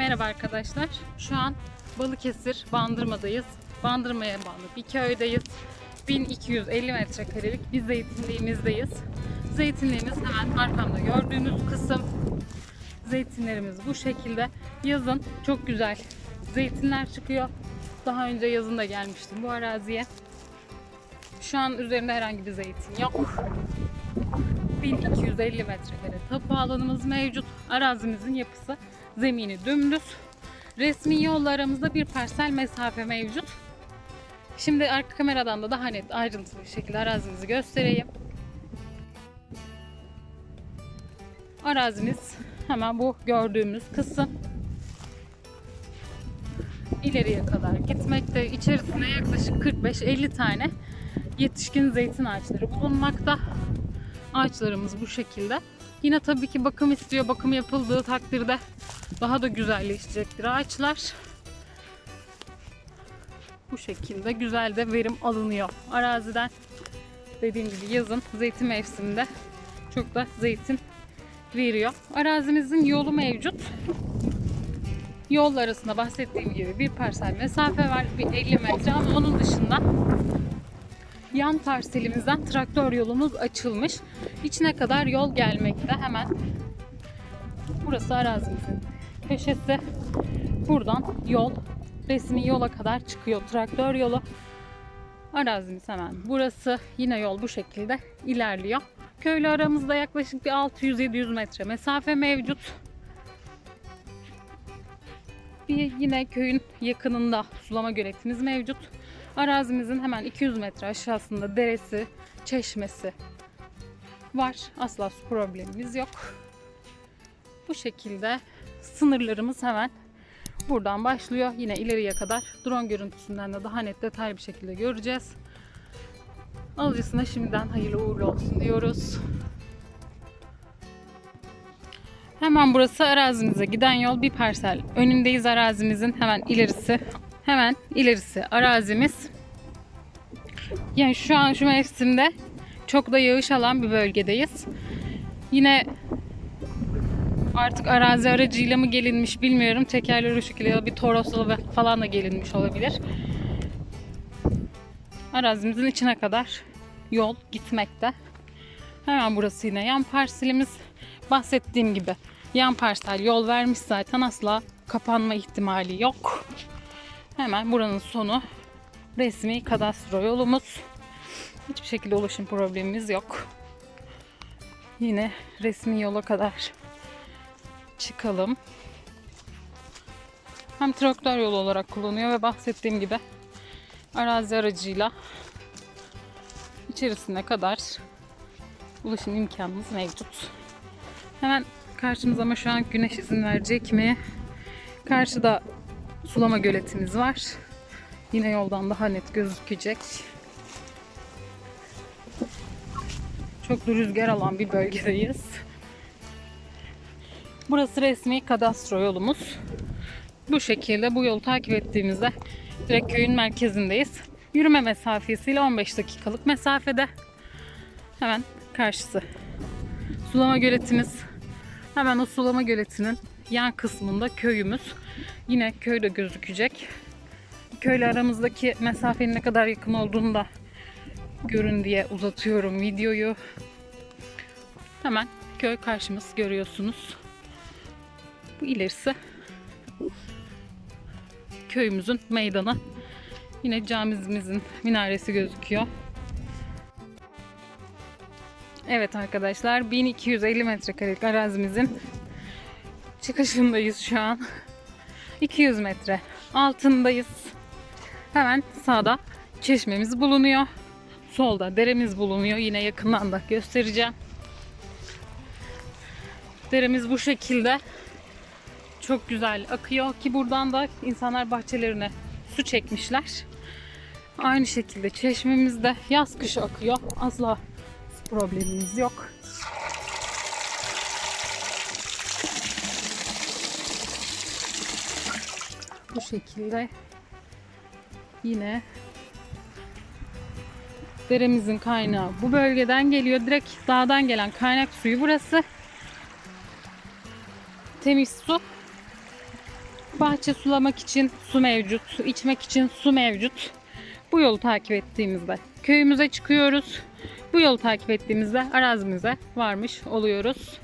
Merhaba arkadaşlar. Şu an Balıkesir Bandırma'dayız. Bandırma'ya bağlı bir köydeyiz. 1250 metrekarelik bir zeytinliğimizdeyiz. Zeytinliğimiz hemen arkamda gördüğünüz kısım. Zeytinlerimiz bu şekilde. Yazın çok güzel zeytinler çıkıyor. Daha önce yazın da gelmiştim bu araziye. Şu an üzerinde herhangi bir zeytin yok. 1250 metrekare tapu alanımız mevcut. Arazimizin yapısı zemini dümdüz. Resmi yolla aramızda bir parsel mesafe mevcut. Şimdi arka kameradan da daha net ayrıntılı bir şekilde arazimizi göstereyim. Arazimiz hemen bu gördüğümüz kısım. İleriye kadar gitmekte. İçerisinde yaklaşık 45-50 tane yetişkin zeytin ağaçları bulunmakta. Ağaçlarımız bu şekilde. Yine tabii ki bakım istiyor. Bakım yapıldığı takdirde daha da güzelleşecektir ağaçlar. Bu şekilde güzel de verim alınıyor araziden. Dediğim gibi yazın zeytin mevsiminde çok da zeytin veriyor. Arazimizin yolu mevcut. Yol arasında bahsettiğim gibi bir parsel mesafe var. Bir 50 metre ama onun dışında yan parselimizden traktör yolumuz açılmış. İçine kadar yol gelmekte hemen. Burası arazimizin köşesi. Buradan yol resmi yola kadar çıkıyor traktör yolu. Arazimiz hemen burası. Yine yol bu şekilde ilerliyor. Köylü aramızda yaklaşık bir 600-700 metre mesafe mevcut. Bir yine köyün yakınında sulama göletimiz mevcut. Arazimizin hemen 200 metre aşağısında deresi, çeşmesi var. Asla su problemimiz yok. Bu şekilde sınırlarımız hemen buradan başlıyor. Yine ileriye kadar drone görüntüsünden de daha net detaylı bir şekilde göreceğiz. Alıcısına şimdiden hayırlı uğurlu olsun diyoruz. Hemen burası arazimize giden yol bir parsel. Önündeyiz arazimizin hemen ilerisi. Hemen ilerisi arazimiz. Yani şu an şu mevsimde çok da yağış alan bir bölgedeyiz. Yine artık arazi aracıyla mı gelinmiş bilmiyorum. Tekerleri o şekilde bir Toros'la falan da gelinmiş olabilir. Arazimizin içine kadar yol gitmekte. Hemen burası yine yan parselimiz. Bahsettiğim gibi yan parsel yol vermiş zaten asla kapanma ihtimali yok. Hemen buranın sonu resmi kadastro yolumuz. Hiçbir şekilde ulaşım problemimiz yok. Yine resmi yola kadar çıkalım. Hem traktör yolu olarak kullanıyor ve bahsettiğim gibi arazi aracıyla içerisine kadar ulaşım imkanımız mevcut. Hemen karşımıza ama şu an güneş izin verecek mi? Karşıda sulama göletimiz var. Yine yoldan daha net gözükecek. Çok da rüzgar alan bir bölgedeyiz. Burası resmi kadastro yolumuz. Bu şekilde bu yolu takip ettiğimizde direkt köyün merkezindeyiz. Yürüme mesafesiyle 15 dakikalık mesafede. Hemen karşısı. Sulama göletimiz. Hemen o sulama göletinin yan kısmında köyümüz. Yine köyde gözükecek. Köyle aramızdaki mesafenin ne kadar yakın olduğunu da görün diye uzatıyorum videoyu. Hemen köy karşımız görüyorsunuz. Bu ilerisi köyümüzün meydanı. Yine camimizin minaresi gözüküyor. Evet arkadaşlar 1250 metrekarelik arazimizin çıkışındayız şu an. 200 metre altındayız. Hemen sağda çeşmemiz bulunuyor. Solda deremiz bulunuyor. Yine yakından da göstereceğim. Deremiz bu şekilde çok güzel akıyor ki buradan da insanlar bahçelerine su çekmişler. Aynı şekilde çeşmemizde yaz kış akıyor. Asla problemimiz yok. Bu şekilde yine deremizin kaynağı bu bölgeden geliyor. Direkt dağdan gelen kaynak suyu burası. Temiz su. Bahçe sulamak için su mevcut, içmek için su mevcut. Bu yolu takip ettiğimizde köyümüze çıkıyoruz. Bu yolu takip ettiğimizde arazimize varmış oluyoruz.